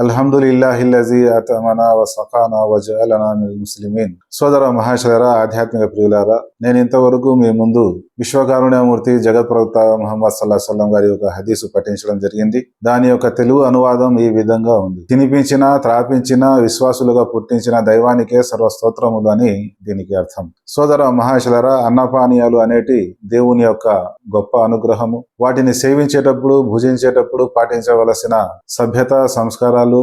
అల్హమ్దుల్లాహిల్లజీ అతమనా వసఖానా వజాలనా ముస్లిమీన్ సోదర మహాశయరా ఆధ్యాత్మిక ప్రియులారా నేను ఇంతవరకు మీ ముందు విశ్వకారుణ్యమూర్తి జగత్ ప్రవక్త మహమ్మద్ సల్లా సల్లం గారి యొక్క హదీసు పఠించడం జరిగింది. దాని యొక్క తెలుగు అనువాదం ఈ విధంగా ఉంది. తినిపించిన త్రాపించిన విశ్వాసులుగా పుట్టించిన దైవానికే సర్వస్తోత్రములు అని దీనికి అర్థం. సోదర మహాశలరా అన్నపానీయాలు అనేటి దేవుని యొక్క గొప్ప అనుగ్రహము. వాటిని సేవించేటప్పుడు భుజించేటప్పుడు పాటించవలసిన సభ్యత సంస్కార సంస్కారాలు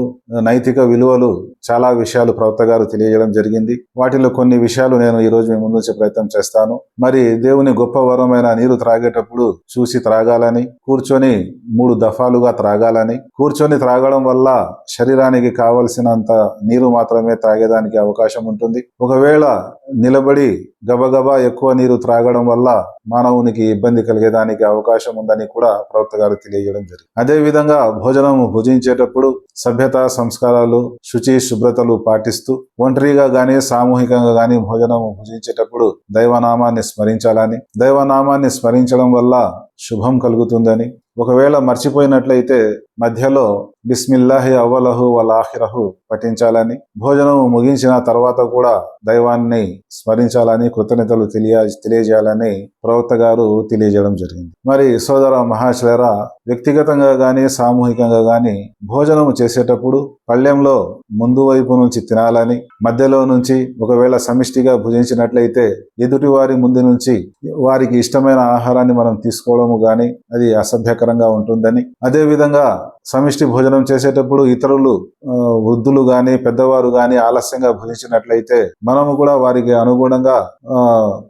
నైతిక విలువలు చాలా విషయాలు ప్రవక్త గారు తెలియజేయడం జరిగింది. వాటిలో కొన్ని విషయాలు నేను ఈ రోజు మీ ముందుంచే ప్రయత్నం చేస్తాను. మరి దేవుని గొప్ప వరమైన నీరు త్రాగేటప్పుడు చూసి త్రాగాలని కూర్చొని మూడు దఫాలుగా త్రాగాలని కూర్చొని త్రాగడం వల్ల శరీరానికి కావలసినంత నీరు మాత్రమే త్రాగేదానికి అవకాశం ఉంటుంది. ఒకవేళ నిలబడి గబగబా ఎక్కువ నీరు త్రాగడం వల్ల మానవునికి ఇబ్బంది కలిగేదానికి అవకాశం ఉందని కూడా ప్రవక్త గారు తెలియజేయడం జరిగింది. అదేవిధంగా భోజనం భుజించేటప్పుడు సభ్యత సంస్కారాలు శుచి శుభ్రతలు పాటిస్తూ ఒంటరిగా గాని సామూహికంగా గాని భోజనం భుజించేటప్పుడు దైవనామాన్ని స్మరించాలని. దైవనామాన్ని స్మరించడం వల్ల శుభం కలుగుతుందని. ఒకవేళ మర్చిపోయినట్లయితే మధ్యలో బిస్మిల్లాహి అవ్వలహు వలాహిరహు పఠించాలని భోజనం ముగించిన తర్వాత కూడా దైవాన్ని స్మరించాలని కృతజ్ఞతలు తెలియ తెలియజేయాలని ప్రవక్త గారు తెలియజేయడం జరిగింది. మరి సోదర మహాశలర వ్యక్తిగతంగా గాని సామూహికంగా గాని భోజనం చేసేటప్పుడు పళ్ళెంలో ముందు వైపు నుంచి తినాలని మధ్యలో నుంచి ఒకవేళ సమిష్టిగా భుజించినట్లయితే ఎదుటి వారి ముందు నుంచి వారికి ఇష్టమైన ఆహారాన్ని మనం తీసుకోవడం గాని అది అసభ్యకరంగా ఉంటుందని. అదే విధంగా సమిష్టి భోజనం చేసేటప్పుడు ఇతరులు వృద్ధులు గాని పెద్దవారు గాని ఆలస్యంగా భుజించినట్లయితే మనము కూడా వారికి అనుగుణంగా ఆ,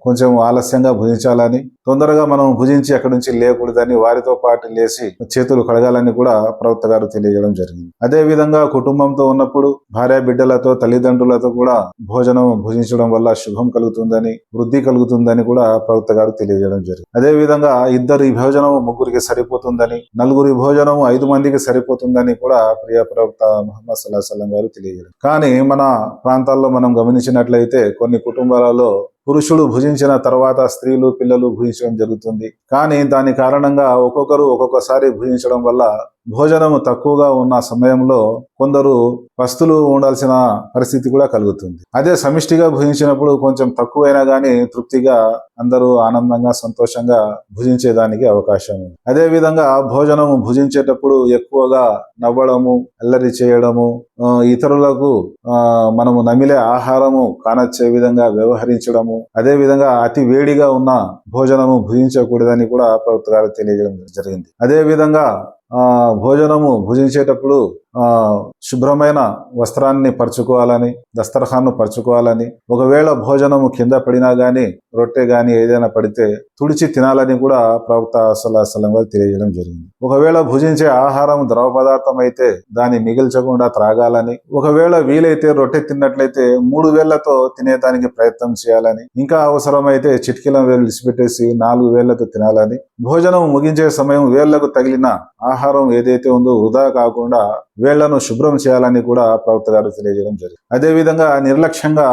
కొంచెం ఆలస్యంగా భుజించాలని తొందరగా మనం భుజించి అక్కడి నుంచి లేకూడదని వారితో పాటు లేచి చేతులు కడగాలని కూడా ప్రవక్త గారు తెలియజేయడం జరిగింది. అదే విధంగా కుటుంబంతో ఉన్నప్పుడు భార్య బిడ్డలతో తల్లిదండ్రులతో కూడా భోజనం భుజించడం వల్ల శుభం కలుగుతుందని వృద్ధి కలుగుతుందని కూడా ప్రవక్త గారు తెలియజేయడం జరిగింది. అదే విధంగా ఇద్దరి భోజనం ముగ్గురికి సరిపోతుందని నలుగురి భోజనం ఐదు మందికి సరిపోతుందని కూడా ప్రియ ప్రవక్త మహమ్మద్ సల్లాహ్ సలం గారు తెలియజేయడం కానీ మన ప్రాంతాల్లో మనం గమనించినట్లయితే కొన్ని కుటుంబాలలో పురుషుడు భుజించిన తర్వాత స్త్రీలు పిల్లలు భుజించడం జరుగుతుంది. కానీ దాని కారణంగా ఒక్కొక్కరు ఒక్కొక్కసారి భుజించడం వల్ల భోజనము తక్కువగా ఉన్న సమయంలో కొందరు పస్తులు ఉండాల్సిన పరిస్థితి కూడా కలుగుతుంది. అదే సమిష్టిగా భుజించినప్పుడు కొంచెం తక్కువైనా గానీ తృప్తిగా అందరూ ఆనందంగా సంతోషంగా భుజించేదానికి అవకాశం ఉంది. అదే విధంగా భోజనము భుజించేటప్పుడు ఎక్కువగా నవ్వడము అల్లరి చేయడము ఇతరులకు మనము నమిలే ఆహారము కానొచ్చే విధంగా వ్యవహరించడము అదే విధంగా అతి వేడిగా ఉన్న భోజనము భుజించకూడదని కూడా ప్రభుత్వ గారు తెలియజేయడం జరిగింది. అదే విధంగా భోజనము భుజించేటప్పుడు శుభ్రమైన వస్త్రాన్ని పరుచుకోవాలని దస్తరఖాన్ను పరుచుకోవాలని ఒకవేళ భోజనము కింద పడినా గాని రొట్టె గాని ఏదైనా పడితే తుడిచి తినాలని కూడా ప్రవక్త అసలాసలం గారు తెలియజేయడం జరిగింది. ఒకవేళ భుజించే ఆహారం ద్రవ పదార్థం అయితే దాన్ని మిగిల్చకుండా త్రాగాలని ఒకవేళ వీలైతే రొట్టె తిన్నట్లయితే మూడు వేళ్ళతో తినేదానికి ప్రయత్నం చేయాలని ఇంకా అవసరమైతే చిటికీల వేలు విడిచిపెట్టేసి నాలుగు వేళ్ళతో తినాలని భోజనం ముగించే సమయం వేళ్ళకు తగిలిన ఆహారం ఏదైతే ఉందో వృధా కాకుండా వేళ్ళను శుభ్రం చేయాలని కూడా ప్రవక్త గారు తెలియజేయడం జరిగింది. అదే విధంగా నిర్లక్ష్యంగా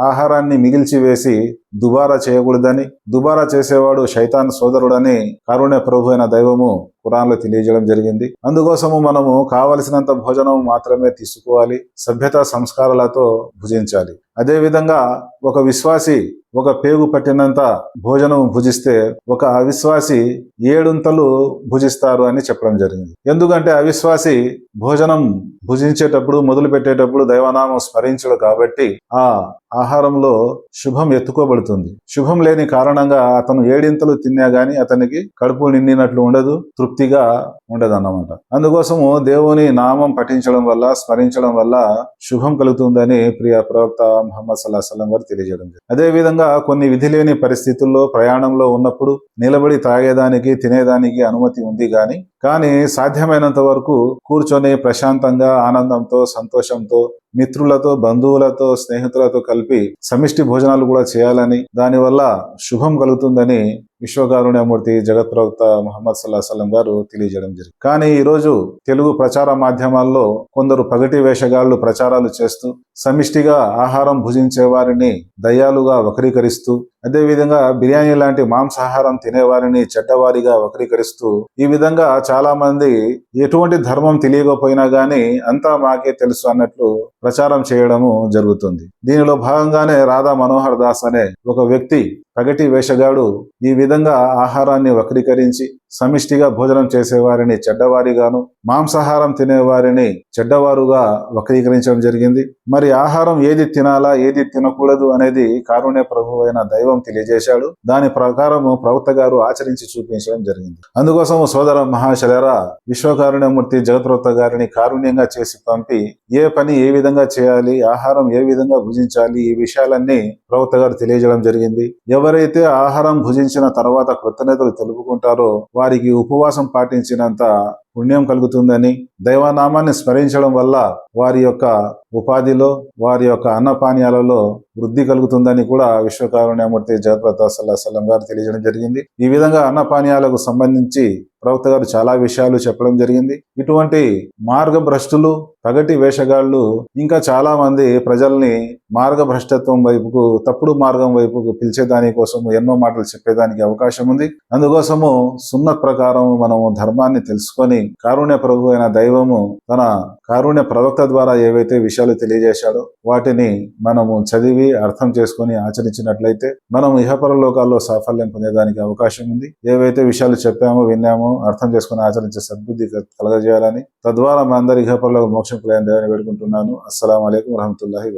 ఆహారాన్ని మిగిల్చి వేసి దుబారా చేయకూడదని దుబారా చేసేవాడు శైతాన్ సోదరుడని కారుణ్య ప్రభు అయిన దైవము కురాన్లో తెలియజేయడం జరిగింది. అందుకోసము మనము కావలసినంత భోజనం మాత్రమే తీసుకోవాలి సభ్యత సంస్కారాలతో భుజించాలి. అదేవిధంగా ఒక విశ్వాసి ఒక పేగు పట్టినంత భోజనం భుజిస్తే ఒక అవిశ్వాసి ఏడుంతలు భుజిస్తారు అని చెప్పడం జరిగింది. ఎందుకంటే అవిశ్వాసి భోజనం భుజించేటప్పుడు మొదలు పెట్టేటప్పుడు దైవనామం స్మరించడు కాబట్టి ఆ ఆహారంలో శుభం ఎత్తుకోబడుతుంది. శుభం లేని కారణంగా అతను ఏడింతలు తిన్నా గాని అతనికి కడుపు నిండినట్లు ఉండదు తృప్తిగా ఉండదు అన్నమాట అందుకోసము దేవుని నామం పఠించడం వల్ల స్మరించడం వల్ల శుభం కలుగుతుందని ప్రియ ప్రవక్త మహమ్మద్ సల్లాహ్ సల్లం గారు తెలియజేయడం అదే విధంగా కొన్ని విధి లేని పరిస్థితుల్లో ప్రయాణంలో ఉన్నప్పుడు నిలబడి తాగేదానికి తినేదానికి అనుమతి ఉంది గాని కానీ సాధ్యమైనంత వరకు కూర్చొని ప్రశాంతంగా ఆనందంతో సంతోషంతో మిత్రులతో బంధువులతో స్నేహితులతో కలిపి సమిష్టి భోజనాలు కూడా చేయాలని దానివల్ల శుభం కలుగుతుందని విశ్వకారుణ్యమూర్తి జగత్ప్రవక్త మహమ్మద్ ముహమ్మద్ సలం గారు తెలియజేయడం జరిగింది. కానీ ఈరోజు తెలుగు ప్రచార మాధ్యమాల్లో కొందరు పగటి వేషగాళ్ళు ప్రచారాలు చేస్తూ సమిష్టిగా ఆహారం భుజించే వారిని దయ్యాలుగా వక్రీకరిస్తూ అదేవిధంగా బిర్యానీ లాంటి మాంసాహారం తినేవారిని చెడ్డవారిగా వక్రీకరిస్తూ ఈ విధంగా చాలా మంది ఎటువంటి ధర్మం తెలియకపోయినా గాని అంతా మాకే తెలుసు అన్నట్లు ప్రచారం చేయడము జరుగుతుంది. దీనిలో భాగంగానే రాధా మనోహర్ దాస్ అనే ఒక వ్యక్తి పగటి వేషగాడు ఈ విధంగా ఆహారాన్ని వక్రీకరించి సమిష్టిగా భోజనం చేసేవారిని చెడ్డవారిగాను మాంసాహారం తినేవారిని చెడ్డవారుగా వక్రీకరించడం జరిగింది. మరి ఆహారం ఏది తినాలా ఏది తినకూడదు అనేది కారుణ్య ప్రభు అయిన దైవం తెలియజేశాడు. దాని ప్రకారము ప్రవక్త గారు ఆచరించి చూపించడం జరిగింది. అందుకోసం సోదర మహాశలరా విశ్వకారుణ్యమూర్తి జగత్ప్రవక్త గారిని కారుణ్యంగా చేసి పంపి ఏ పని ఏ విధంగా చేయాలి ఆహారం ఏ విధంగా భుజించాలి ఈ విషయాలన్నీ ప్రవక్త గారు తెలియజేయడం జరిగింది. ఎవరైతే ఆహారం భుజించిన తర్వాత కృతజ్ఞతలు తెలుపుకుంటారో వారికి ఉపవాసం పాటించినంత పుణ్యం కలుగుతుందని దైవనామాన్ని స్మరించడం వల్ల వారి యొక్క ఉపాధిలో వారి యొక్క అన్నపానీయాలలో వృద్ధి కలుగుతుందని కూడా విశ్వకారుణ్యమూర్తి జగత్ప్రతా సల్లా గారు తెలియజేయడం జరిగింది. ఈ విధంగా అన్నపానీయాలకు సంబంధించి ప్రవక్త గారు చాలా విషయాలు చెప్పడం జరిగింది. ఇటువంటి మార్గభ్రష్టులు పగటి వేషగాళ్ళు ఇంకా చాలా మంది ప్రజల్ని మార్గభ్రష్టత్వం వైపుకు తప్పుడు మార్గం వైపుకు పిలిచేదాని కోసము ఎన్నో మాటలు చెప్పేదానికి అవకాశం ఉంది. అందుకోసము సున్నత్ ప్రకారం మనము ధర్మాన్ని తెలుసుకొని కారుణ్య ప్రభు అయిన దైవము తన కారుణ్య ప్రవక్త ద్వారా ఏవైతే విషయాలు తెలియజేశాడో వాటిని మనము చదివి అర్థం చేసుకొని ఆచరించినట్లయితే మనం ఇహపర లోకాల్లో సాఫల్యం పొందేదానికి అవకాశం ఉంది. ఏవైతే విషయాలు చెప్పామో విన్నామో అర్థం చేసుకుని ఆచరించే సద్బుద్ధి కలగజేయాలని తద్వారా మా అందరి ఇహపరలో మోక్షం కలయని దేవని వేడుకుంటున్నాను అస్సలం అయికం వరహమతుల్లాహి